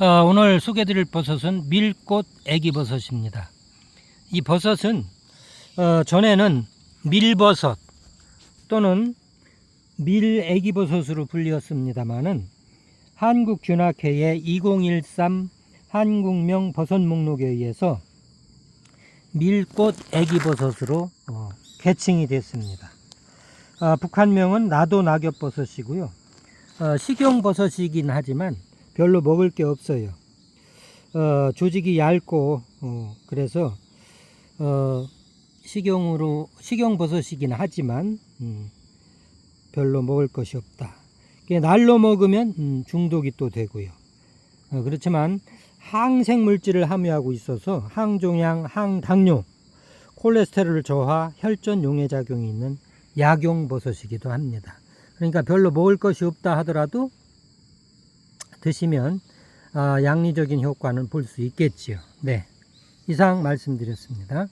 어, 오늘 소개드릴 버섯은 밀꽃 애기버섯입니다. 이 버섯은 어, 전에는 밀버섯 또는 밀애기버섯으로 불리었습니다마는 한국균학회의 2013 한국명 버섯 목록에 의해서 밀꽃 애기버섯으로 어, 개칭이 됐습니다. 아, 북한명은 나도 낙엽버섯이고요. 어, 식용버섯이긴 하지만 별로 먹을 게 없어요. 어, 조직이 얇고 어, 그래서 어, 식용으로 식용 버섯이긴 하지만 음, 별로 먹을 것이 없다. 날로 먹으면 음, 중독이 또 되고요. 어, 그렇지만 항생 물질을 함유하고 있어서 항종양, 항당뇨, 콜레스테롤 저하, 혈전 용해 작용이 있는 약용 버섯이기도 합니다. 그러니까 별로 먹을 것이 없다 하더라도 드시면 아, 양리적인 효과는 볼 수 있겠지요. 네. 이상 말씀드렸습니다.